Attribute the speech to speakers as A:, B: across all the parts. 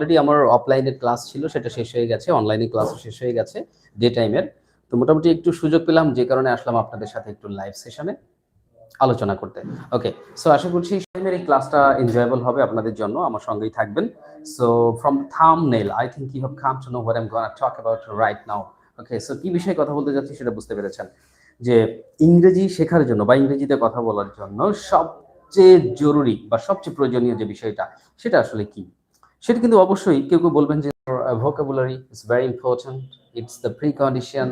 A: Already আমার অফলাইনের class ছিল, সেটা শেষ হয়ে গেছে অনলাইনে ক্লাসও শেষ হয়ে গেছে ডে টাইমের তো মোটামুটি একটু সুযোগ পেলাম, যে কারণে আসলাম আপনাদের সাথে একটু লাইভ সেশনে আলোচনা করতে। ওকে সো আশা করছি টাইমের এই ক্লাসটা এনজয়েবল হবে আপনাদের জন্য, আমার সঙ্গেই থাকবেন। So from thumbnail I think you have come to know what I am talk about right now okay so কি বিষয়ে কথা বলতে যাচ্ছি সেটা বুঝতে পেরেছেন। যে ইংরেজি শেখার জন্য বা ইংরেজিতে কথা বলার জন্য সবচেয়ে জরুরি বা সবচেয়ে প্রয়োজনীয় যে বিষয়টা, সেটা আসলে কি? সেটা কিন্তু অবশ্যই কেউ কেউ বলবেন যে vocabulary is very important it's the precondition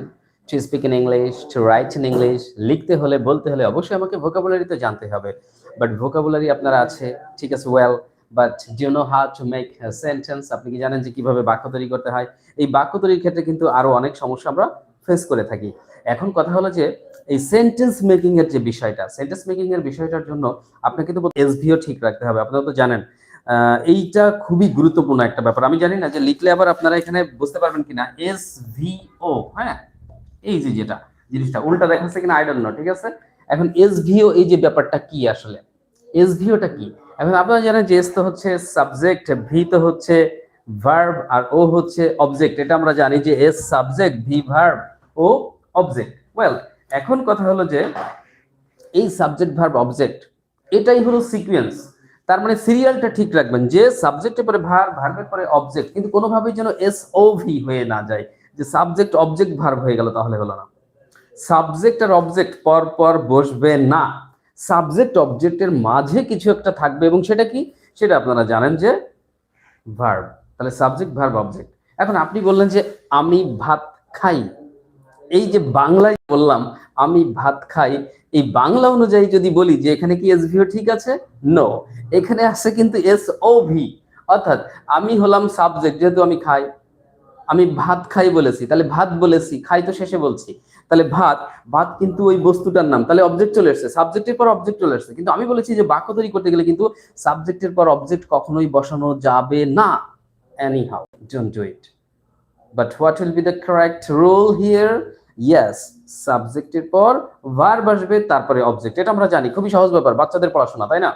A: to speak in English to write in English লিখতে হলে, বলতে হলে অবশ্যই আমাকে ভোকাবুলারি তো জানতে হবে। বাট ভোকাবুলারি আপনার আছে, ঠিক আছে well but do you know how to make sentence আপনি কি জানেন যে কীভাবে বাক্য তৈরি করতে হয়? এই বাক্য তৈরির ক্ষেত্রে কিন্তু আরও অনেক সমস্যা আমরা ফেস করে থাকি। এখন কথা হলো যে এই সেন্টেন্স মেকিং এর যে বিষয়টা সেন্টেন্স মেকিং এর বিষয়টার জন্য আপনাকে কিন্তু এসভিও ঠিক রাখতে হবে। আপনারা তো জানেন এইটা খুবই গুরুত্বপূর্ণ একটা ব্যাপার। আমি জানি না যে লিখলে আবার আপনারা এখানে বুঝতে পারবেন কিনা। এস ভি ও হ্যাঁ? এই যে যেটা, জিনিসটা। উল্টা দেখাচ্ছে কিনা আইডল নো ঠিক আছে? এখন এস ভিও এই যে ব্যাপারটা কি আসলে? এস ভিওটা কি? এখন আপনারা জানেন যে এস তো হচ্ছে সাবজেক্ট ভি তো হচ্ছে ভার্ব আর ও হচ্ছে অবজেক্ট এটা আমরা জানি যে S subject V verb O object well এখন কথা হলো যে এই সাবজেক্ট ভার্ব অবজেক্ট এটাই হলো সিকোয়েন্স তার মানে সিরিয়ালটা ঠিক রাখবেন। যে সাবজেক্টের পরে ভার ভার্বের পরে অবজেক্ট কিন্তু কোনোভাবেই যেন এস ও ভি হয়ে না যায়। যে সাবজেক্ট অবজেক্ট ভার্ব হয়ে গেল তাহলে হলো না। সাবজেক্ট আর অবজেক্ট পর পর বসবে না। সাবজেক্ট অবজেক্টের মাঝে কিছু একটা থাকবে এবং সেটা কি? সেটা আপনারা জানেন যে ভার্ব তাহলে সাবজেক্ট ভার্ব অবজেক্ট এখন আপনি বললেন যে আমি ভাত খাই। এই যে বাংলায় বললাম আমি ভাত খাই। এই বাংলা অনুযায়ী যদি বলি যে এখানে কি এস ভিও ঠিক আছে? নো এখানে আছে কিন্তু এস ও ভি অর্থাৎ আমি হলাম সাবজেক্ট যেহেতু আমি খাই। আমি ভাত খাই বলেছি। তাহলে ভাত বলেছি, খাই তো শেষে বলছি। তাহলে ভাত ভাত কিন্তু ওই বস্তুটার নাম। তাহলে অবজেক্ট চলে এসেছে। সাবজেক্টের পর অবজেক্ট চলে এসেছে। কিন্তু আমি বলেছি যে বাক্য তৈরি করতে গেলে কিন্তু সাবজেক্টের পর অবজেক্ট কখনোই বসানো যাবে না। Anyhow don't do it but what will be the correct rule here yes সাবজেক্টের পর ভার্ব আসবে, তারপরে অবজেক্ট এটা আমরা জানি, খুবই সহজ ব্যাপার, বাচ্চাদের পড়াশোনা, তাই না?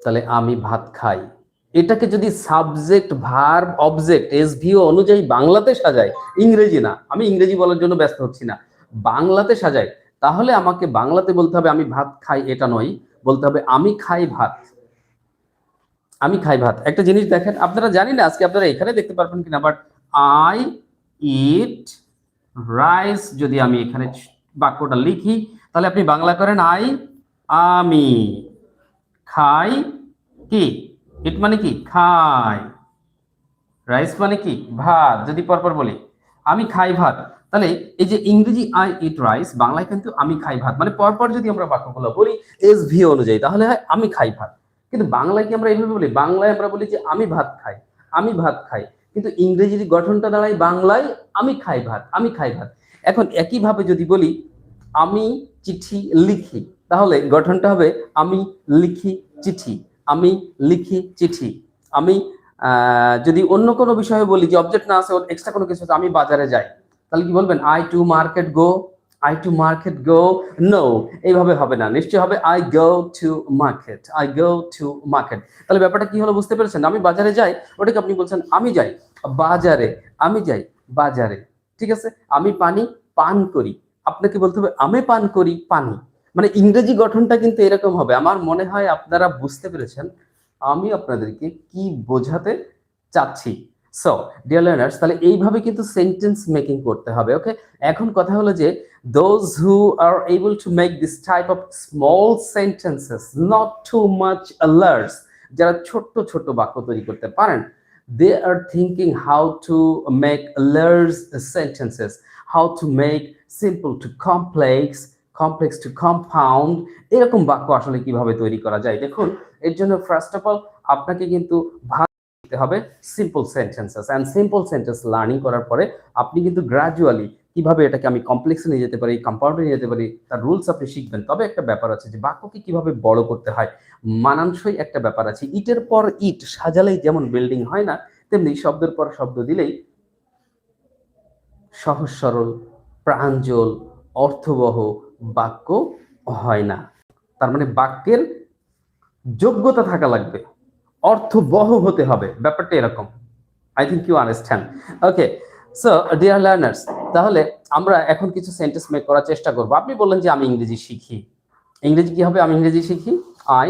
A: তাহলে আমি ভাত খাই। এটাকে যদি সাবজেক্ট ভার্ব অবজেক্ট এসভিও অনুযায়ী বাংলাতে সাজাই ইংরেজি না, আমি ইংরেজি বলার জন্য ব্যস্ত হচ্ছি না, বাংলাতে সাজাই তাহলে আমাকে বাংলাতে বলতে হবে, আমি ভাত খাই, এটা নয়, বলতে হবে, আমি খাই ভাত। আমি খাই ভাত। একটা জিনিস দেখেন, আপনারা জানি না, আজকে আপনারা এখানে দেখতে পারবেন কিনা বাট আই ইট রাইস যদি আমি এখানে বাক্যটা লিখি, তাহলে আপনি বাংলা করেন আই আমি খাই কি? ইট মানে কি? খাই। রাইস মানে কি? ভাত। যদি পরপর বলি, আমি খাই ভাত, তাহলে এই যে ইংরেজি আই ইট রাইস বাংলায় কিন্তু আমি খাই ভাত মানে পরপর যদি আমরা বাক্যগুলো বলি এস ভি অনুযায়ী, তাহলে হয় আমি খাই ভাত। কিন্তু বাংলায় কি আমরা এইভাবে বলি? বাংলায় আমরা বলি যে আমি ভাত খাই, আমি ভাত খাই। কিন্তু ইংরেজির গঠনটা দাঁড়ায় বাংলায় আমি খাই ভাত আমি খাই ভাত। এখন একইভাবে যদি বলি আমি চিঠি লিখি তাহলে গঠনটা হবে আমি লিখি চিঠি আমি লিখি চিঠি। আমি যদি অন্য কোনো বিষয়ে বলি যে অবজেক্ট না আছে এক্সট্রা কোনো কিছু আছে, আমি বাজারে যাই। তাহলে কি বলবেন? I to market go I to market go no এইভাবে হবে না। নিশ্চয় হবে I go to market I go to market তাহলে ব্যাপারটা কি হলো বুঝতে পেরেছেন? আমি বাজারে যাই, ওটাকে আপনি বলছেন, আমি যাই, বাজারে, আমি যাই, বাজারে। ঠিক আছে? আমি পানি, পান করি। আপনাকে বলতে হবে, আমি পান করি, পানি। মানে ইংরেজি গঠনটা কিন্তু এরকম হবে। আমার মনে হয় আপনারা বুঝতে পেরেছেন, আমি আপনাদেরকে কি বোঝাতে চাচ্ছি। সো ডিয়ার লার্নার্স তাহলে এইভাবে কিন্তু সেন্টেন্স মেকিং করতে হবে ওকে এখন কথা হলো যে those who are able to make this type of small sentences not too much আলার্স যারা ছোট্ট ছোট বাক্য তৈরি করতে পারেন they are thinking how to make large sentences how to make simple to complex complex to compound এরকম বাক্য আসলে কীভাবে তৈরি করা যায়? দেখুন, এর জন্য ফার্স্ট অফ অল আপনাকে কিন্তু ভাগ দিতে হবে simple sentences and simple sentence learning করার পরে আপনি কিন্তু গ্রাজুয়ালি কীভাবে এটাকে আমি কমপ্লেক্সে নিয়ে যেতে পারি কম্পাউন্ডে নিয়ে যেতে পারি, তার রুলস আপনি শিখবেন। তবে একটা ব্যাপার আছে যে বাক্যকে কীভাবে বড় করতে হয়, মানানসই একটা ব্যাপার আছে। ইটের পর ইট সাজালেই যেমন বিল্ডিং হয় না, তেমনি শব্দের পর শব্দ দিলেই সহজ, সরল, প্রাঞ্জল, অর্থবহ বাক্য হয় না। তার মানে বাক্যের যোগ্যতা থাকা লাগবে। অর্থবহ হতে হবে। ব্যাপারটা এরকম। I think you understand okay so dear learners তাহলে আমরা এখন কিছু সেন্টেন্স মেক করার চেষ্টা করব। আপনি বললেন যে আমি ইংরেজি শিখি। ইংরেজি কি হবে? আমি ইংরেজি শিখি? আই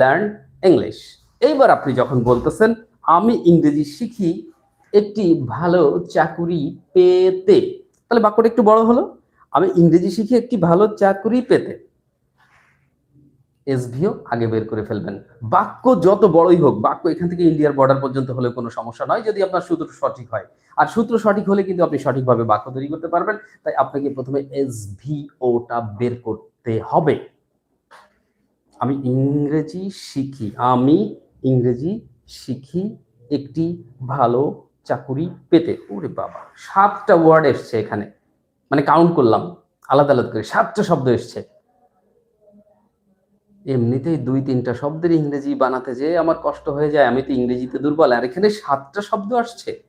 A: লার্ন ইংলিশ এইবার আপনি যখন বলতেছেন, আমি ইংরেজি শিখি একটি ভালো চাকুরি পেতে। তাহলে বাক্যটা একটু বড় হলো। আমি ইংরেজি শিখি একটি ভালো চাকুরি পেতে। এসভিও আগে বের করে ফেলবেন। বাক্য যত বড়ই হোক, বাক্য এখান থেকে ইন্ডিয়ার বর্ডার পর্যন্ত হলে কোনো সমস্যা নয়, যদি আপনার সূত্র সঠিক হয়। আর সূত্র সঠিক হলে কিন্তু আপনি সঠিকভাবে বাক্য তৈরি করতে পারবেন, তাই আপনাকে প্রথমে এসভিওটা বের করতে হবে। আমি ইংরেজি শিখি, আমি ইংরেজি শিখি একটি ভালো চাকুরি পেতে। ওরে বাবা, সাতটা ওয়ার্ড এসছে এখানে। মানে কাউন্ট করলাম, আলাদা আলাদা করে সাতটা শব্দ এসছে। এমনিতেই দুই, তিনটা শব্দের ইংরেজি বানাতে যে আমার কষ্ট হয়ে যায়। আমি তো ইংরেজিতে দুর্বল। আর এখানে সাতটা শব্দ আসছে।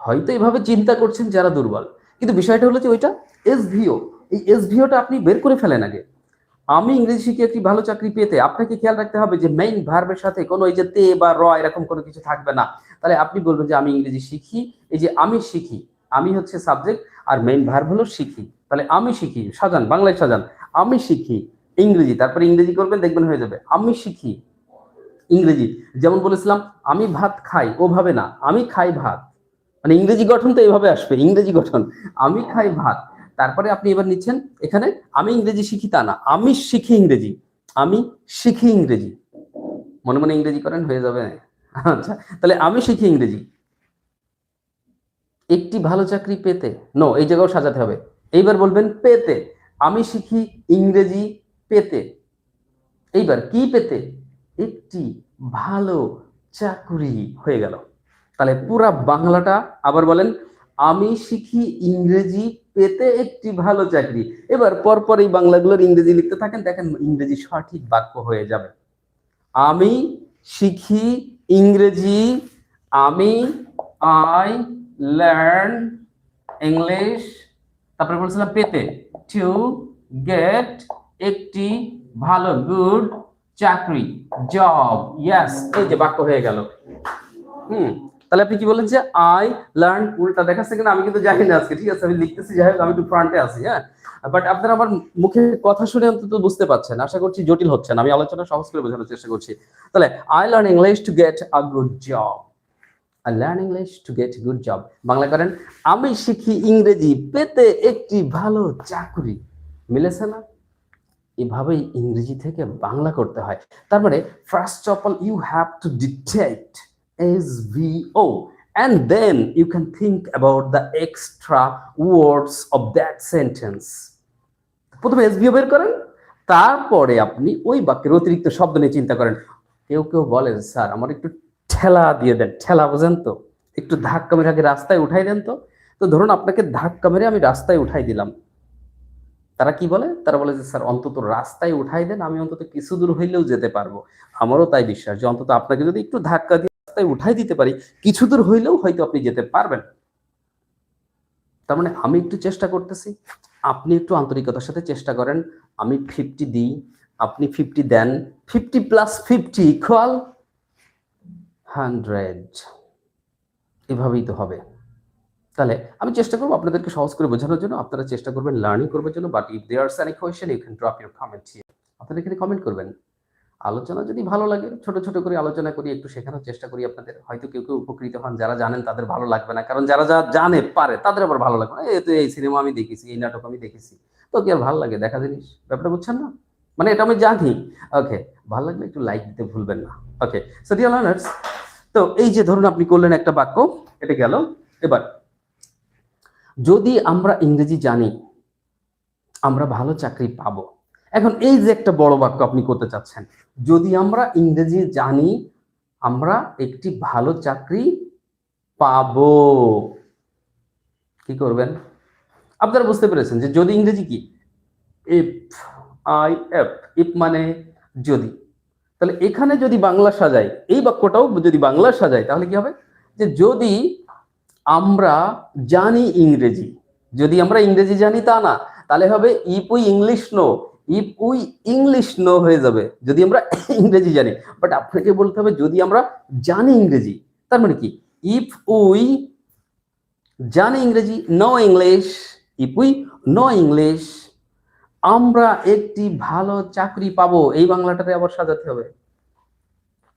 A: হয়তো এইভাবে চিন্তা করছেন যারা দুর্বল। কিন্তু বিষয়টা হলো যে ওইটা এসভিও। এই এসভিওটা আপনি বের করে ফেলেন আগে। আমি ইংরেজি শিখে একটি ভালো চাকরি পেতে আপনাকে খেয়াল রাখতে হবে যে মেইন ভার্বের সাথে কোনো এই যে তে বা র এরকম কোনো কিছু থাকবে না। তাহলে আপনি বলবেন যে আমি ইংরেজি শিখি। এই যে আমি শিখি, আমি হচ্ছে সাবজেক্ট আর মেইন ভার্ব হলো শিখি। তাহলে আমি শিখি। সাজান, বাংলায় সাজান। আমি শিখি। ইংরেজি, তারপরে ইংরেজি করবেন, দেখবেন হয়ে যাবে। আমি শিখি ইংরেজি। যেমন বলেছিলাম, আমি ভাত খাই ওভাবে না, আমি খাই ভাত। মানে ইংরেজি গঠন তো এইভাবে আসবে, ইংরেজি গঠন। আমি খাই ভাত। তারপরে আপনি এবার নিচ্ছেন, এখানে আমি ইংরেজি শিখি তা না, আমি শিখি ইংরেজি। আমি শিখি ইংরেজি। মনে মনে ইংরেজি করেন, হয়ে যাবে। আচ্ছা তাহলে আমি শিখি ইংরেজি। একটি ভালো চাকরি পেতে নো এই জায়গাও সাজাতে হবে। এইবার বলবেন, পেতে। আমি শিখি ইংরেজি পেতে। এইবার কি পেতে? একটি ভালো চাকরি হয়ে গেল। তাহলে পুরা বাংলাটা আবার বলেন, আমি শিখি ইংরেজি, পেতে একটি ভালো চাকরি। এবার পরপর এই বাংলাগুলোর ইংরেজি লিখতে থাকেন, দেখেন ইংরেজি সঠিক বাক্য হয়ে যাবে। আমি শিখি ইংরেজি, আমি আই লার্ন ইংলিশ তারপরে বলছিলাম পেতে। টু গেট একটি ভালো গুড চাকরি জব ইয়াস এই যে বাক্য হয়ে গেল। হুম, তাহলে আপনি কি বলেন যে আই লার্ন উল্টা দেখাচ্ছে কিনা আমি কিন্তু জানি না আজকে, ঠিক আছে? আমি লিখতেছি, যাই হোক, আমি একটু ফ্রন্টে আছি হ্যাঁ? বাট আপনারা আমার মুখে কথা শুনে অন্তত বুঝতে পারছেন, আশা করছি জটিল হচ্ছে না, আমি আলোচনা সহজ করে বোঝানোর চেষ্টা করছি। তাহলে I learn English to get a good job I learn English to get good job Bangla করেন, আমি শিখি ইংরেজি, পেতে একটি ভালো চাকরি। মিলেছে না? এভাবেই ইংরেজি থেকে বাংলা করতে হয়। তারপরে first of all you have to detect S V O and then you can think about the extra words of that sentence. প্রথমে এসভিও বের করেন, তারপরে আপনি ওই বাক্যের অতিরিক্ত শব্দ নিয়ে চিন্তা করেন। কেউ কেউ বলেন, স্যার, আমার একটু ঠেলা দিয়ে দেন, ঠেলা বোঝেন তো? একটু ধাক্কা মেরে আগে রাস্তায় উঠাই দেন তো? তো ধরুন, আপনাকে ধাক্কা মেরে আমি রাস্তায় উঠাই দিলাম। তারা কি বলে? তারা বলে যে, স্যার, অন্তত রাস্তায় উঠাই দেন, আমি অন্তত কিছু দূর হইলেও যেতে পারব। আমারও তাই বিশ্বাস যে, অন্তত আপনাকে যদি একটু ধাক্কা দিয়ে রাস্তায় উঠাই দিতে পারি, কিছু দূর হইলেও হয়তো আপনি যেতে পারবেন। তার মানে আমি একটু চেষ্টা করতেছি। আপনি একটু আন্তরিকতার সাথে চেষ্টা করেন। আমি ফিফটি দিই, আপনি ফিফটি দেন। Fifty plus fifty equal hundred এভাবেই তো হবে। তাহলে আমি চেষ্টা করব আপনাদেরকে সহজ করে বোঝানোর জন্য, আপনারা চেষ্টা করবেন লার্নিং করবার জন্য but if there any question you can drop your comment আপনারা এখানে কমেন্ট করবেন। আলোচনা যদি ভালো লাগে, ছোট ছোট করে আলোচনা করি, একটু শেখানোর চেষ্টা করি আপনাদের। হয়তো কেউ কেউ উপকৃত হন, যারা জানেন তাদের ভালো লাগবে না, কারণ যারা যা জানে পারে, তাদের আবার ভালো লাগবে না। এই তো এই সিনেমা আমি দেখেছি, এই নাটক আমি দেখেছি। তো কি আর ভালো লাগে দেখা জিনিস? ব্যাপারটা বুঝছেন না? মানে এটা আমি জানি। ওকে ভালো লাগলে একটু লাইক দিতে ভুলবেন না। ওকে সো ডিয়ার লার্নার্স তো এই যে ধরুন আপনি করলেন একটা বাক্য, এটা গেল। এবার যদি আমরা ইংরেজি জানি, আমরা ভালো চাকরি পাবো। এখন এই যে একটা বড় বাক্য আপনি করতে চাচ্ছেন, যদি আমরা ইংরেজি জানি, আমরা একটি ভালো চাকরি পাবো। কি করবেন? আপনারা বুঝতে পেরেছেন যে যদি ইংরেজি কি? ইফ আই এফ ইফ মানে যদি। তাহলে এখানে যদি বাংলা সাজাই, এই বাক্যটাও যদি বাংলা সাজাই, তাহলে কি হবে? যে যদি আমরা জানি ইংরেজি। যদি আমরা ইংরেজি জানি তা না, তাহলে হবে if we English know if we English know হয়ে যাবে, যদি আমরা ইংরেজি জানি। বাট আপনাকে বলতে হবে, যদি আমরা জানি ইংরেজি, তার মানে কি? ইফ উই জানি ইংরেজি know English if we know English আমরা একটি ভালো চাকরি পাবো, এই বাংলাটাতে আবার সাজাতে হবে।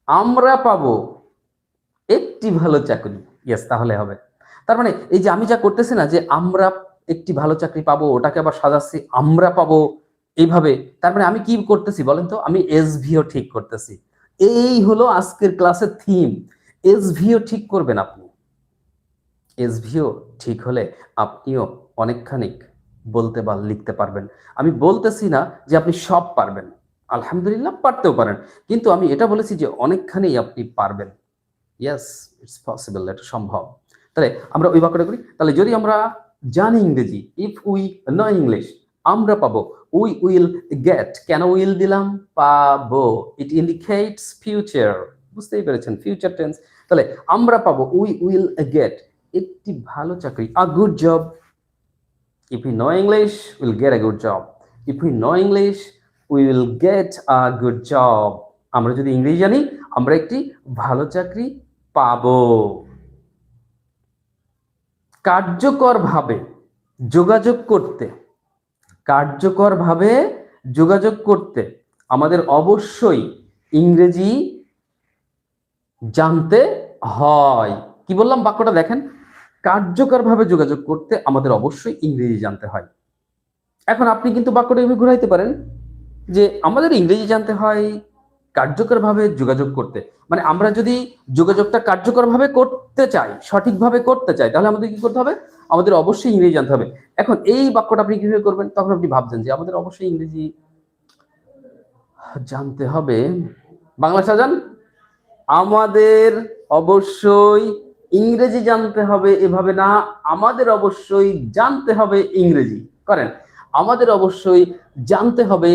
A: আমরা পাবো একটি ভালো চাকরি। ইয়েস তাহলে হবে। তার মানে এই যে আমি যা করতেছি না যে আমরা একটি ভালো চাকরি পাবো, ওটাকে আবার সাজাচ্ছি, আমরা পাবো এইভাবে, তার মানে আমি কি করতেছি বলেন তো? আমি এসভিও ঠিক করতেছি। এই হলো আজকের ক্লাসের থিম এসভিও ঠিক করবেন আপনি। এসভিও ঠিক হলে আপনিও অনেকখানিক বলতে বা লিখতে পারবেন। আমি বলতেছি না যে আপনি সব পারবেন। আলহামদুলিল্লাহ পারতেও পারেন। কিন্তু আমি এটা বলেছি যে অনেকখানি আপনি পারবেন। ইয়েস ইটস পসিবল এটা সম্ভব। তাহলে আমরা ওই বাক্যটা করি। তাহলে যদি আমরা জানি ইংরেজি ইফ উই ন ইংলিশ আমরা পাবো উই উইল গেট কেন উইল দিলাম? পাবো। ইট ইন্ডিকেটস ফিউচার বুঝতেই পেরেছেন ফিউচার টেন্স তাহলে আমরা পাবো উই উইল গেট একটি ভালো চাকরি a good job if we know English will get a good job if we know English we will get a good job আমরা যদি ইংরেজি জানি, আমরা একটি ভালো চাকরি পাবো। কার্যকরভাবে যোগাযোগ করতে, কার্যকরভাবে যোগাযোগ করতে আমাদের অবশ্যই ইংরেজি জানতে হয়। কি বললাম বাক্যটা দেখেন? কার্যকরভাবে যোগাযোগ করতে আমাদের অবশ্যই ইংরেজি জানতে হয়। এখন আপনি কিন্তু বাক্যটা এভাবে ঘুরাইতে পারেন যে আমাদের ইংরেজি জানতে হয় কার্যকরভাবে যোগাযোগ করতে। মানে আমরা যদি যোগাযোগটা কার্যকরভাবে করতে চাই, সঠিকভাবে করতে চাই, তাহলে আমাদের কি করতে হবে? আমাদের অবশ্যই ইংরেজি জানতে হবে। এখন এই বাক্যটা আপনি কীভাবে করবেন? তখন আপনি ভাবছেন যে আমাদের অবশ্যই ইংরেজি জানতে হবে। বাংলা সাজান, আমাদের অবশ্যই ইংরেজি জানতে হবে, এভাবে না, আমাদের অবশ্যই জানতে হবে ইংরেজি। করেন, আমাদের অবশ্যই জানতে হবে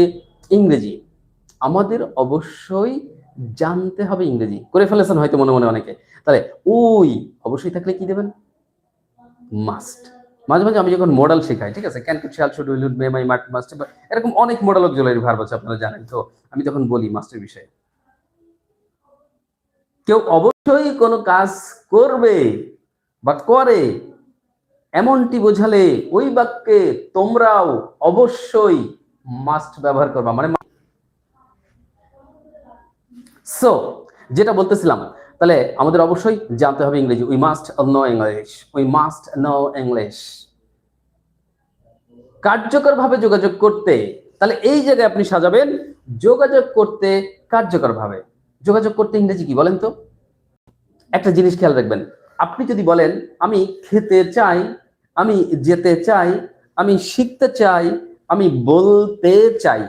A: ইংরেজি। আমাদের অবশ্যই জানতে হবে ইংরেজি। করে ফেলেছেন হয়তো মনে মনে অনেকে। তাহলে ওই অবশ্যই থাকলে কি দেবেন? মাস্ট মাঝে মাঝে আমি যখন মডেল শেখাই, ঠিক আছে? Can could shall should will may might must এরকম অনেক মডেল অক্সিলারি ভার্ব আছে, আপনারা জানেন। তো আমি তখন বলি মাস্টের বিষয়ে, কেউ অবশ্যই কোনো কাজ করবে বা করে, এমনটি বোঝালে ওই বাক্যে তোমরাও অবশ্যই মাস্ট ব্যবহার করবা। মানে সো যেটা বলতেছিলাম, তাহলে আমাদের অবশ্যই জানতে হবে ইংরেজি। We must know English we must know English কার্যকরভাবে যোগাযোগ করতে, তাহলে এই জায়গায় আপনি সাজাবেন, যোগাযোগ করতে কার্যকরভাবে। যোগাযোগ করতে ইংরেজি কি বলেন তো? একটা জিনিস খেয়াল রাখবেন। আপনি যদি বলেন, আমি খেতে চাই, আমি যেতে চাই, আমি শিখতে চাই, আমি বলতে চাই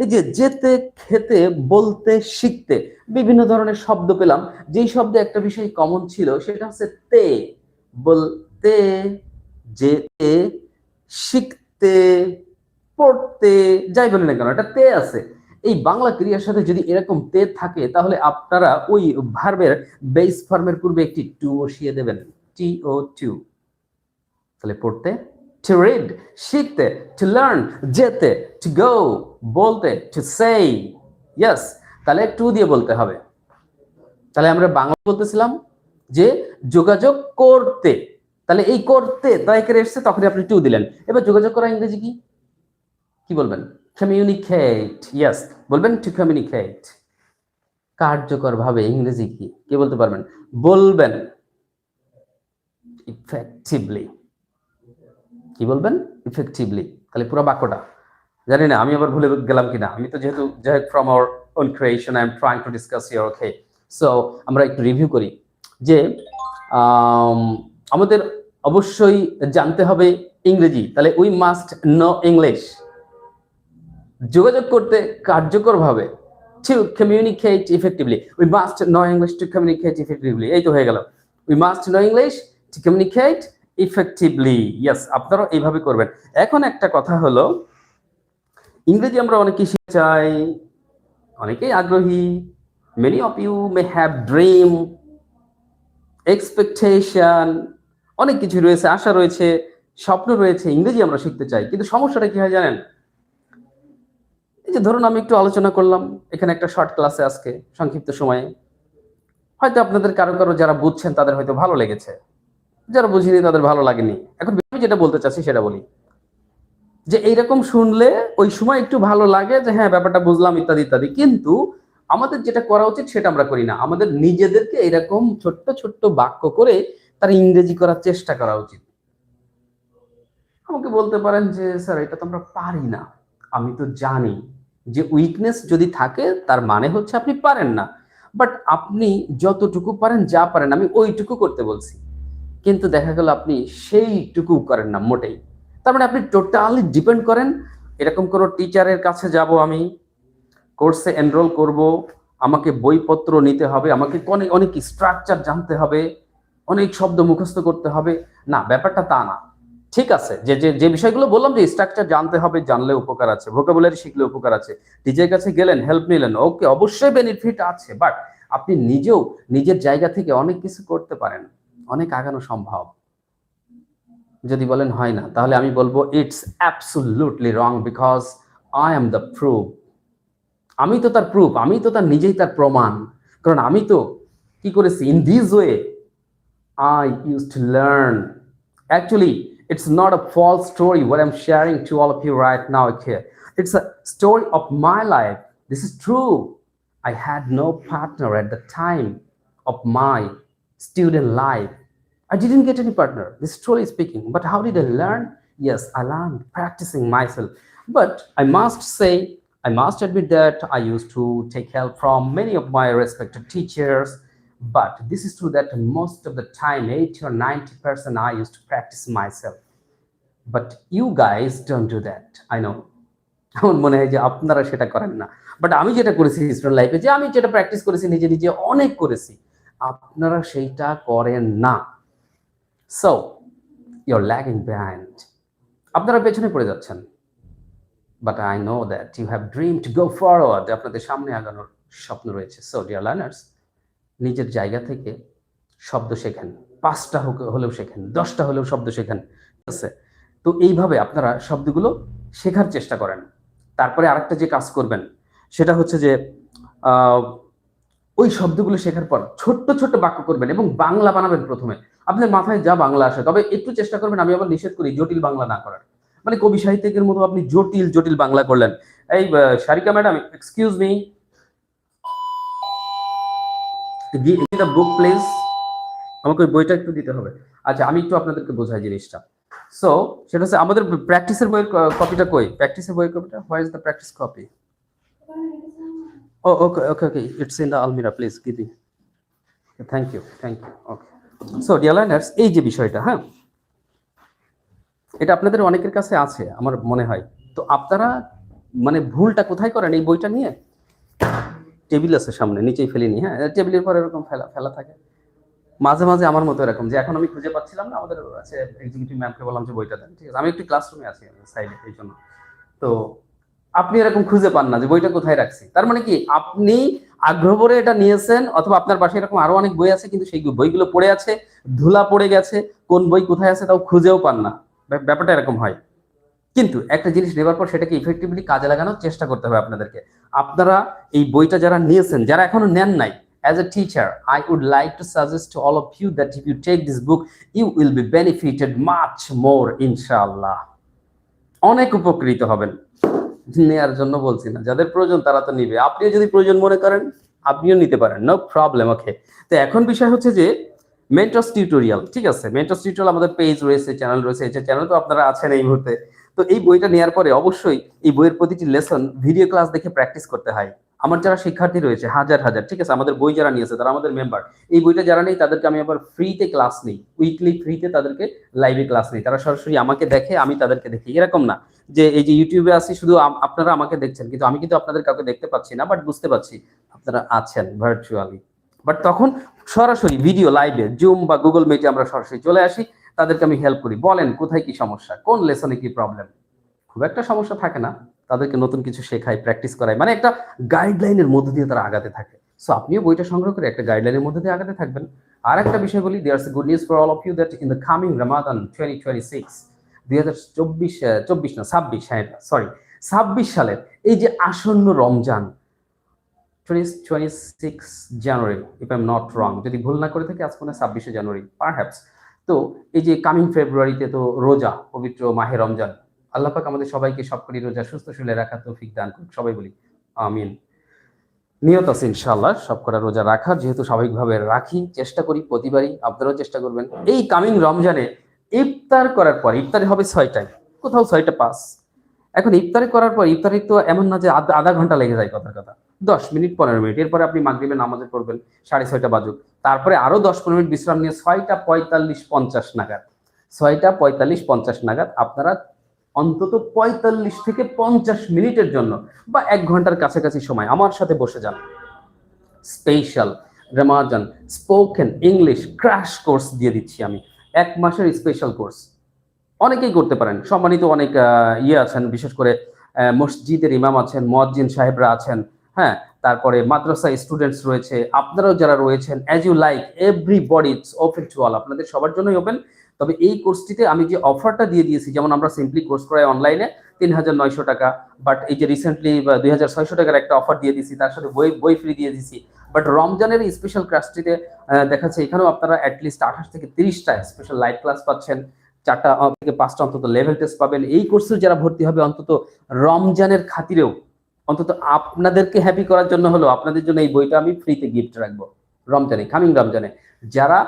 A: এই যে যেতে, খেতে, বলতে, শিখতে বিভিন্ন ধরনের শব্দ পেলাম। যেই শব্দে একটা বিষয় কমন ছিল সেটা হচ্ছে তে। বলতে, যেতে, শিখতে, পড়তে, যাই বলি না কেন এটা তে আছে। এই বাংলা ক্রিয়ার সাথে যদি এরকম তে থাকে, তাহলে আপনারা ওই ভার্বের বেস ফর্মের পূর্বে একটি টু বসিয়ে দেবেন। টি ও টু তাহলে পড়তে টু রিড শিখতে টু লার্ন যেতে টু গো বলতে টু সেই ইয়েস তাহলে টু দিয়ে বলতে হবে। তাহলে আমরা বাংলা বলতেছিলাম যে যোগাযোগ করতে। তাহলে এই করতে তাই করে এসছে, তখনই আপনি টু দিলেন। এবার যোগাযোগ করা ইংরেজি কি? কি বলবেন? কমিউনিকেট ইয়েস বলবেন টু কমিউনিকেট কার্যকর ভাবে ইংরেজি কি? কে বলতে পারবেন? বলবেন। ইফেক্টিভলি কি বলবেন? ইফেক্টিভলি তাহলে পুরো বাক্যটা। জানি না, আমি আবার ভুলে গেলাম কিনা। আমি তো যেহেতু যাই from our own creation I am trying to discuss your okay so আমরা একটু রিভিউ করি যে আমাদের অবশ্যই জানতে হবে ইংরেজি। তাহলে উই মাস্ট নো ইংলিশ যোগাযোগ করতে কার্যকরভাবে to communicate effectively we must know English to communicate effectively এই তো হয়ে গেল। We must know English to communicate effectively yes আপনারাও এইভাবে করবেন। এখন একটা কথা হলো, ইংরেজি আমরা অনেকেই চাই, অনেকেই আগ্রহী many of you may have dream expectation অনেক কিছু রয়েছে, আশা রয়েছে, স্বপ্ন রয়েছে, ইংরেজি আমরা শিখতে চাই। কিন্তু সমস্যাটা কি হয় জানেন? এই যে ধরুন আমি একটু আলোচনা করলাম, এখানে একটা শর্ট ক্লাসে আজকে, সংক্ষিপ্ত সময়ে। হয়তো আপনাদের কারও কারও যারা বুঝছেন, তাদের হয়তো ভালো লেগেছে। যারা বুঝিনি, তাদের ভালো লাগেনি। এখন আমি যেটা বলতে চাচ্ছি সেটা বলি। যে এইরকম শুনলে ওই সময় একটু ভালো লাগে যে হ্যাঁ ব্যাপারটা বুঝলাম, ইত্যাদি ইত্যাদি। কিন্তু আমাদের যেটা করা উচিত সেটা আমরা করি না। আমাদের নিজেদেরকে এরকম ছোট্ট ছোট্ট বাক্য করে তার ইংরেজি করার চেষ্টা করা উচিত। আমাকে বলতে পারেন যে, স্যার, এটা তো আমরা পারি না। আমি তো জানি যে উইকনেস যদি থাকে, তার মানে হচ্ছে আপনি পারেন না। বাট আপনি যতটুকু পারেন, যা পারেন, আমি ওইটুকু করতে বলছি। কিন্তু দেখা গেল আপনি সেইটুকু করেন না, মোটেই। তার মানে আপনি টোটালি ডিপেন্ড করেন, এরকম কোনো টিচারের কাছে যাব আমি কোর্সে এনরোল করব, আমাকে বইপত্র নিতে হবে, আমাকে অনেক অনেক স্ট্রাকচার জানতে হবে, অনেক শব্দ মুখস্থ করতে হবে। না, ব্যাপারটা তা না। ঠিক আছে, যে যে যে বিষয়গুলো বললাম যে স্ট্রাকচার জানতে হবে জানলে উপকার আছে ভোকাবুলারি শিখলে উপকার আছে। টিচারের কাছে গেলেন হেল্প নিলেন ওকে অবশ্যই বেনিফিট আছে বাট আপনি নিজেও নিজের জায়গা থেকে অনেক কিছু করতে পারেন। অনেক আগানো সম্ভব যদি বলেন হয় না তাহলে আমি বলব it's absolutely wrong because I am the proof আমি তো তার প্রুফ আমি তো তার নিজেই তার প্রমাণ কারণ আমি তো কি করেছি in this way I use to learn actually it's not a false story what i'm sharing to all of you right now here it's a story of my life this is true i had no partner at the time of my student life i didn't get any partner this is truly speaking but how did i learn yes i learned practicing myself but i must say i must admit that i used to take help from many of my respected teachers but this is true that most of the time 80 or 90 percent i used to practice myself but you guys don't do that i know আমার মনে হয় যে আপনারা সেটা করেন না but আমি যেটা করেছি স্টুডেন্ট লাইফে যে আমি যেটা প্র্যাকটিস করেছি নিজে নিজে অনেক করেছি আপনারা সেইটা করেন না সো ইউর ল্যাকিং বিহাইন্ড আপনারা পেছনে পড়ে যাচ্ছেন। But I know that you have dream to go forward আপনাদের সামনে আগানোর স্বপ্ন রয়েছে। সো ডিয়ার লার্নার্স নিজের জায়গা থেকে শব্দ শেখেন। পাঁচটা হলেও শেখেন। দশটা হলেও শব্দ শেখেন। ঠিক আছে? তো এইভাবে আপনারা শব্দগুলো শেখার চেষ্টা করেন। তারপরে আরেকটা যে কাজ করবেন, সেটা হচ্ছে যে ওই শব্দগুলো শেখার পর ছোট্ট ছোট্ট বাক্য করবেন এবং বাংলা বানাবেন প্রথমে। আপনার মাথায় যা বাংলা আসে, তবে একটু চেষ্টা করবেন, আমি আবার নিষেধ করি জটিল বাংলা না করার। মানে কবি সাহিত্যিকের মতো আপনি জটিল জটিল বাংলা করলেন। এই Sarika madam excuse me the book please আমাকে ওই বইটা একটু দিতে হবে। আচ্ছা আমি একটু আপনাদেরকে বোঝাই জিনিসটা। সো সেটা হচ্ছে আমাদের প্র্যাকটিসের বইয়ের কপিটা কই? প্র্যাকটিসের বইয়ের কপিটা where is the practice copy O okay okay okay it's in the আলমিরা please give thank you thank you okay so dear learners এই যে বিষয়টা হ্যাঁ? এটা আপনাদের অনেকের কাছে আছে, আমার মনে হয়। তো আপনারা মানে ভুলটা কোথায় করেন এই বইটা নিয়ে? টেবিল আছে সামনে, নিচেই ফেলিনি হ্যাঁ? টেবিলের পর এরকম ফেলা ফেলা থাকে। মাঝে মাঝে আমার মতো এরকম যে, এখন আমি খুঁজে পাচ্ছিলাম না, আমাদের আছে এক্সিকিউটিভ ম্যামকে বললাম যে, বইটা দেন। ঠিক আছে, আমি একটি ক্লাসরুমে আছি সাইডে এই জন্য। তো আপনি এরকম খুঁজে পান না যে বইটা কোথায় রাখছি। তার মানে কি, আপনি আগ্রহ করে এটা নিয়েছেন, অথবা আপনার পাশে এরকম আরও অনেক বই আছে, কিন্তু সেই বইগুলো পড়ে আছে, ধুলা পড়ে গেছে, কোন বই কোথায় আছে তাও খুঁজেও পান না। ব্যাপারটা এরকম হয়। কিন্তু একটা জিনিস নেবার পর সেটাকে ইফেক্টিভলি কাজে লাগানোর চেষ্টা করতে হবে আপনাদেরকে। আপনারা এই বইটা যারা নিয়েছেন, যারা এখনও নেন নাই, as a teacher, i would like to suggest to all of you that if you take this book, you will be benefited more, inshallah. অনেক উপকৃত হবেন। নেয়ার জন্য বলছি না। যাদের প্রয়োজন তারা তো নিবে। আপনিও যদি প্রয়োজন মনে করেন, আপনিও নিতে পারেন। নো প্রবলেম ওকে তো এখন বিষয় হচ্ছে যে মেন্টস টিউটোরিয়াল ঠিক আছে? মেন্টস টিউটোরিয়াল আমাদের পেজ রয়েছে চ্যানেল রয়েছে, এই চ্যানেল তো আপনারা আছেন এই মুহূর্তে। তো এই বইটা নেওয়ার পরে অবশ্যই এই বইয়ের প্রতিটি লেসন ভিডিও ক্লাস দেখে প্র্যাকটিস করতে হয়। আমার যারা শিক্ষার্থী রয়েছে, হাজার হাজার, ঠিক আছে? আমাদের বই যারা নিয়েছে, তারা আমাদের মেম্বার এই বইটা যারা নেই, তাদেরকে আমি আবার ফ্রিতে ক্লাস নিই। উইকলি ফ্রিতে তাদেরকে লাইভে ক্লাস নিই। তারা সরাসরি আমাকে দেখে, আমি তাদেরকে দেখি। এরকম না। যে এই যে ইউটিউবে আসি শুধু আপনারা আমাকে দেখছেন, কিন্তু আমি কিন্তু আপনাদের কাউকে দেখতে পাচ্ছি না বাট বুঝতে পারছি আপনারা আছেন ভার্চুয়ালি বাট তখন সরাসরি ভিডিও লাইভে জুম বা গুগল মিটে আমরা সরাসরি চলে আসি, তাদেরকে আমি হেল্প করি। বলেন, কোথায় কি সমস্যা? কোন লেসনে কি প্রবলেম খুব একটা সমস্যা থাকে না। তাদেরকে নতুন কিছু শেখাই প্র্যাকটিস করাই মানে একটা গাইডলাইনের মধ্যে দিয়ে তারা আগাতে থাকে। সো আপনিও বইটা সংগ্রহ করে একটা গাইডলাইনের মধ্যে দিয়ে আগাতে থাকবেন। আর একটা বিষয় বলি there's good news for all of you that in the coming Ramadan twenty twenty six দুই হাজার চব্বিশ চব্বিশ না, ছাব্বিশ হ্যাঁ সরি ছাব্বিশ সালের এই যে আসন্ন Ramzan twenty six January if I am not wrong যদি ভুল না করে থাকি, আজ মনে ছাব্বিশে জানুয়ারি পারহ্যাপস তো এই যে কামিং ফেব্রুয়ারিতে তো রোজা, পবিত্র মাহে রমজান, আল্লাহ পাক আমাদের সবাইকে সবকটি রোজা সুস্থ শরীরে রাখা তৌফিক দান করুক, সবাই বলি, আমিন। নিয়ত আছে ইনশাআল্লাহ, সব কটা রোজা রাখার যেহেতু স্বাভাবিকভাবে রাখি, চেষ্টা করি, প্রতিবারই আপনারাও চেষ্টা করবেন। এই কামিং রমজানে ইফতার করার পর, ইফতারি হবে ছয়টায় কোথাও ছয়টা পাস। এখন ইফতারি করার পর, ইফতারি তো এমন না যে আধা ঘণ্টা লেগে যায় কথার কথা। দশ মিনিট, পনেরো মিনিট, এরপরে আপনি মাগরিবের নামাজে পড়বেন, সাড়ে ছয়টা বাজুক। তারপরে আরও দশ পনেরো মিনিট বিশ্রাম নিয়ে ছয়টা পঁয়তাল্লিশ পঞ্চাশ নাগাদ। ছয়টা পঁয়তাল্লিশ পঞ্চাশ নাগাদ আপনারা অন্তত পঁয়তাল্লিশ থেকে পঞ্চাশ মিনিটের জন্য বা এক ঘণ্টার কাছাকাছি সময় আমার সাথে বসে যান। Special, Ramadan, spoken, English crash course দিয়ে দিচ্ছি আমি। এক মাসের স্পেশাল কোর্স অনেকেই করতে পারেন। সম্মানিত অনেক ইয়ে আছেন, বিশেষ করে মসজিদের ইমাম আছেন মজ্জিন সাহেবরা আছেন হ্যাঁ? তারপরে মাদ্রাসা স্টুডেন্টস রয়েছে। আপনারাও যারা রয়েছেন as you like everybody it's open to all আপনাদের সবার জন্যই ওপেন তবে এই কোর্সটিতে আমি যে অফারটা দিয়ে দিয়েছি, যেমন আমরা সিম্পলি কোর্স করাই অনলাইনে তিন হাজার নয়শো টাকা। বাট এই যে রিসেন্টলি দুই হাজার ছয়শো টাকার একটা অফার দিয়ে দিয়েছি, তার সাথে বই বই ফ্রি দিয়ে দিয়েছি। বাট রমজানের স্পেশাল ক্লাসটিতে দেখাচ্ছে এখানেও আপনারা অ্যাটলিস্ট আঠাশ থেকে তিরিশটা স্পেশাল লাইভ ক্লাস পাচ্ছেন। চারটা থেকে পাঁচটা অন্তত লেভেল টেস্ট পাবেন। এই কোর্সে যারা ভর্তি হবে অন্তত রমজানের খাতিরেও, অন্তত আপনাদেরকে হ্যাপি করার জন্য হলো আপনাদের জন্য এই বইটা আমি ফ্রিতে গিফট রাখব। রমজানে কামিং রমজানে। যারা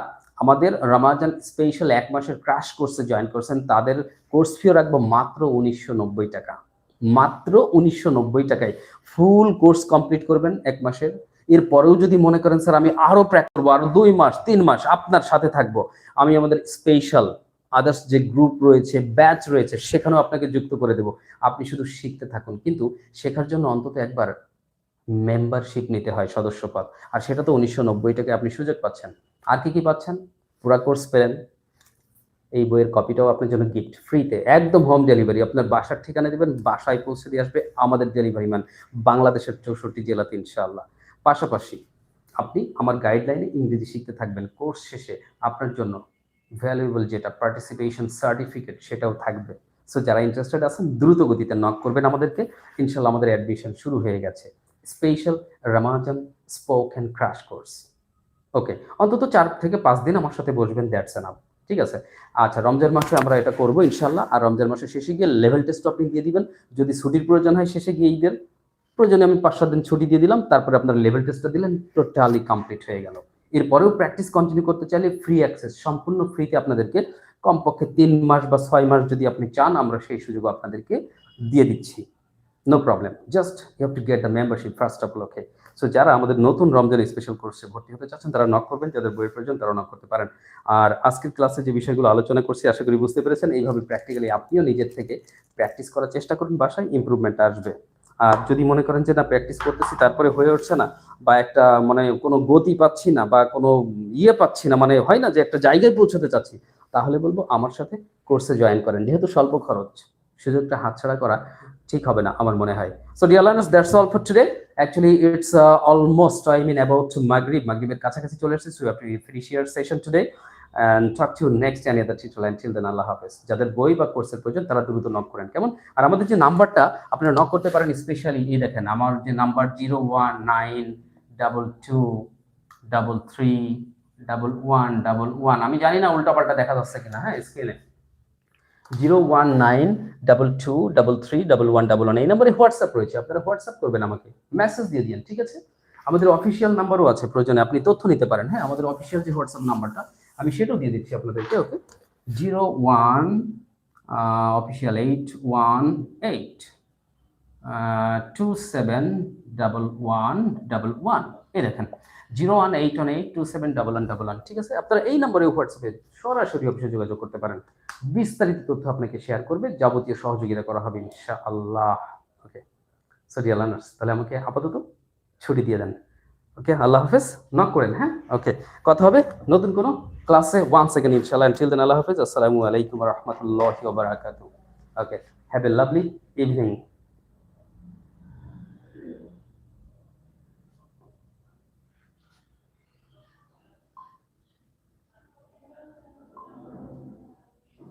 A: আমাদের রমাজান স্পেশাল এক মাসের ক্রাশ কোর্সে জয়েন করছেন, তাদের কোর্স ফিও রাখব মাত্র উনিশশো নব্বই টাকা। মাত্র উনিশশো নব্বই টাকায় ফুল কোর্স কমপ্লিট করবেন এক মাসের। এরপরেও যদি মনে করেন, স্যার, আমি আরও প্র্যাক করব, আরও দুই মাস, তিন মাস আপনার সাথে থাকব। আমি আমাদের স্পেশাল আদার্স যে গ্রুপ রয়েছে ব্যাচ রয়েছে, সেখানেও আপনাকে যুক্ত করে দেব। আপনি শুধু শিখতে থাকুন। কিন্তু শেখার জন্য অন্তত একবার মেম্বারশিপ নিতে হয় সদস্যপদ। আর সেটা তো উনিশশো নব্বই টাকায় আপনি সুযোগ পাচ্ছেন। আর কি কি পাচ্ছেন? পুরা কোর্স পেলেন। এই বইয়ের কপিটাও আপনার জন্য গিফট ফ্রিতে একদম হোম ডেলিভারি আপনার বাসার ঠিকানা দেবেন, বাসায় পৌঁছে দিয়ে আসবে আমাদের ডেলিভারি ম্যান বাংলাদেশের চৌষট্টি জেলাতে ইনশাআল্লাহ। পাশাপাশি আপনি আমার গাইডলাইনে ইংরেজি শিখতে থাকবেন কোর্স শেষে আপনার জন্য ভ্যালুয়েবল যেটা পার্টিসিপেশন সার্টিফিকেট সেটাও থাকবে। সো যারা ইন্টারেস্টেড আছেন, দ্রুত গতিতে নক করবেন আমাদেরকে। ইনশাল্লাহ আমাদের অ্যাডমিশন শুরু হয়ে গেছে। Special Ramadan spoke and crash course okay অন্তত চার থেকে পাঁচ দিন আমার সাথে বসবেন দ্যাটস এনাফ ঠিক আছে? আচ্ছা রমজান মাসে আমরা এটা করব ইনশাল্লাহ আর রমজান মাসে শেষে গিয়ে লেভেল টেস্ট আপনি দিয়ে দিবেন। যদি ছুটির প্রয়োজন হয়, শেষে গিয়ে ঈদের প্রয়োজনে আমি পাঁচ সাত দিন ছুটি দিয়ে দিলাম, তারপরে আপনার লেভেল টেস্টটা দিলেন টোটালি কমপ্লিট হয়ে গেল। এরপরেও প্র্যাকটিস কন্টিনিউ করতে চাইলে ফ্রি অ্যাক্সেস সম্পূর্ণ ফ্রিতে আপনাদেরকে কমপক্ষে তিন মাস বা ছয় মাস যদি আপনি চান, আমরা সেই সুযোগ আপনাদেরকে দিয়ে দিচ্ছি। No problem just you have to get the membership first of all so যারা আমাদের নতুন রমজান স্পেশাল কোর্সে ভর্তি হতে চাচ্ছেন, তারা নক করবেন, যাদের বইয়ের প্রয়োজন তারা নক করতে পারেন। আর আজকের ক্লাসে যে বিষয়গুলো আলোচনা করছি, আশা করি বুঝতে পেরেছেন, এইভাবে প্র্যাকটিক্যালি আপনিও নিজের থেকে প্র্যাকটিস করার চেষ্টা করুন, বাসায় ইমপ্রুভমেন্ট আসবে। আর যদি মনে করেন যে না প্র্যাকটিস করতেছি, তারপরে হয়ে উঠছে না, বা একটা মানে কোনো গতি পাচ্ছি না, বা কোনো ইয়ে পাচ্ছি না মানে হয় না যে একটা জায়গায় পৌঁছতে চাচ্ছি, তাহলে বলব আমার সাথে কোর্সে জয়েন করেন। যেহেতু স্বল্প খরচ সুযোগটা হাতছাড়া করা ঠিক হবে না আমার মনে হয়। So dear learners that's all for today actually it's almost I mean about মাগরিব মাগরিবের কাছাকাছি চলে এসেছি so to finish your session today and talk to next any other teacher and till then আল্লাহ হাফেজ যাদের বই বা কোর্সের প্রয়োজন, তারা দ্রুত নক করেন। কেমন? আর আমাদের যে নাম্বারটা, আপনারা নক করতে পারেন স্পেশালি এই দেখেন, আমার যে number zero one nine double two double three double one double one আমি জানি না উল্টাপাল্টা দেখা যাচ্ছে কিনা হ্যাঁ স্ক্রিনে zero one nine double two double three double one double one এই নাম্বারে হোয়াটসঅ্যাপ রয়েছে, আপনারা হোয়াটসঅ্যাপ করবেন আমাকে। মেসেজ দিয়ে দিন ঠিক আছে? আমাদের অফিসিয়াল নাম্বারও আছে, প্রয়োজনে আপনি তথ্য নিতে পারেন। হ্যাঁ আমাদের অফিসিয়াল যে হোয়াটসঅ্যাপ নাম্বারটা আমি সেটাও দিয়ে দিচ্ছি আপনাদেরকে okay zero one official eight one eight two seven double one double one এই দেখেন zero one eight one eight two seven double one double one ঠিক আছে? আপনারা এই নম্বরে হোয়াটসঅ্যাপে সরাসরি অফিসে যোগাযোগ করতে পারেন। বিস্তারিত তথ্য আপনাকে শেয়ার করবে, যাবতীয় সহযোগিতা করা হবে ইনশা আল্লাহ ওকে সরি আল্লাহ তাহলে আমাকে আপাতত ছুটি দিয়ে দেন। ওকে আল্লাহ হাফেজ নক করেন হ্যাঁ? ওকে কথা হবে নতুন কোনো ক্লাসে ওয়ান সেকেন্ড ইনশাল্লাহ আনটিল দেন আল্লাহ হাফেজ, আসসালামু আলাইকুম রহমতুল্লাহ okay have a lovely evening